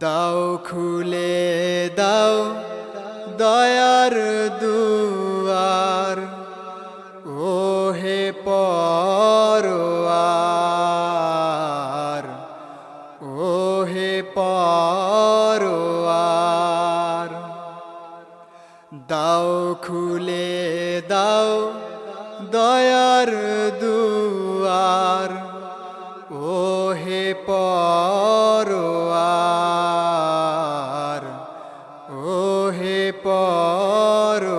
দাও খুলে দাও দয়ার দুয়ার। দয়ার দুয়ার ও হে পরোয়ার ও হে পরোয়ার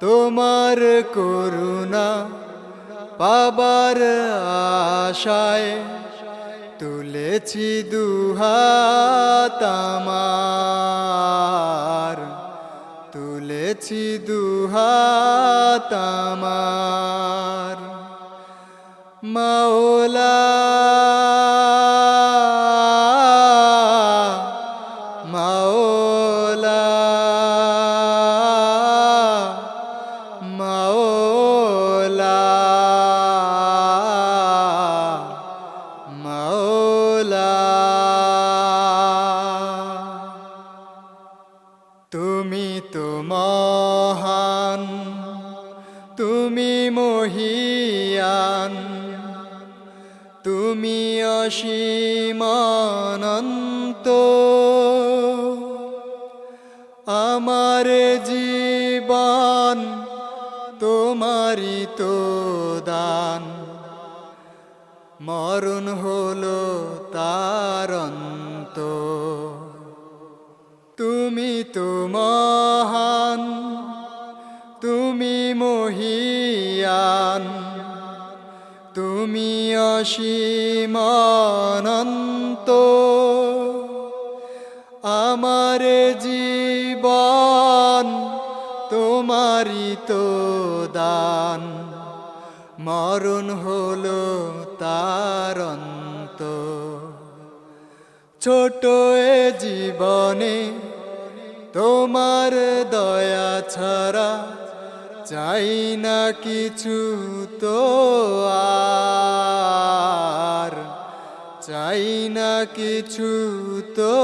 তোমার করুণা পাবার আশায় তুলেছি দুহাত তুলেছি দুহাত আমার। মাওলা মাওলা মাওলা। তুমি তো মহান, তুমি মহিয়ান, তুমি অসীমানন্ত আমার জীবন তোমারই তো দান, মরণ হলো তার অন্ত। তুমি তো মহান, তুমি মহিয়ান, তুমি অসীমানন্ত আমার জীবন তোমারই তো দান, মরণ হলো তার অন্ত। ছোট এ জীবনে তোমার দয়া ছাড়া চাই না কিছু তো আর। চাই না কিছু তো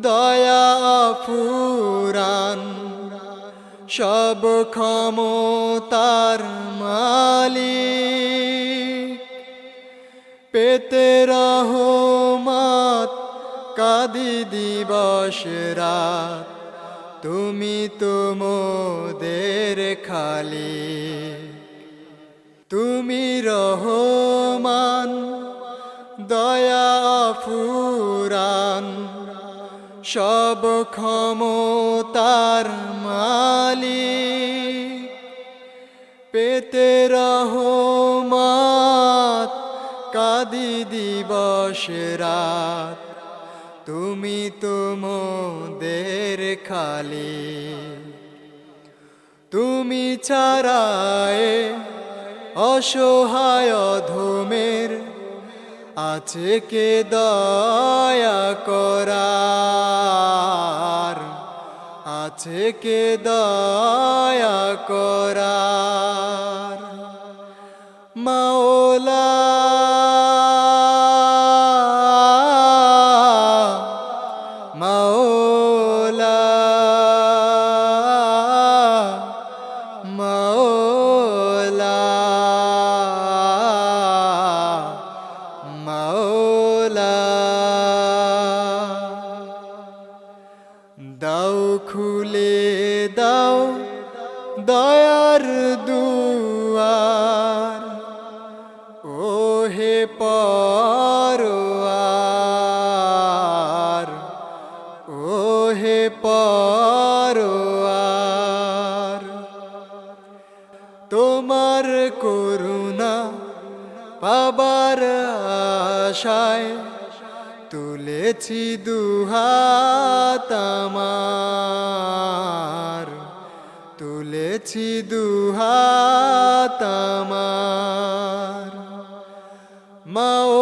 দয়া ফুরান। সব ক্ষমতার মালিক। পেতে রহমাত কাদি দিবস রাত। তুমি তোমোদের খালি তুমি রহমান, দয়া ফুরান। সব ক্ষমতার মালি পেতে রহমাত, কাদি দিবস রাত। তুমি তো মোদের খালি তুমি ছাড়ায় অসহায় ধমের আছে কে দয়া করার? আছে কে দয়া করার? মাওলা দাও, খুলে দাও দয়ার দুয়ার। ও হে পরোয়ার ও হে পরোয়ার, তোমার করুণা পাবার আশায় তুলেছি দুহাত আমার। তুলেছি দুহাত আমার। মাওলা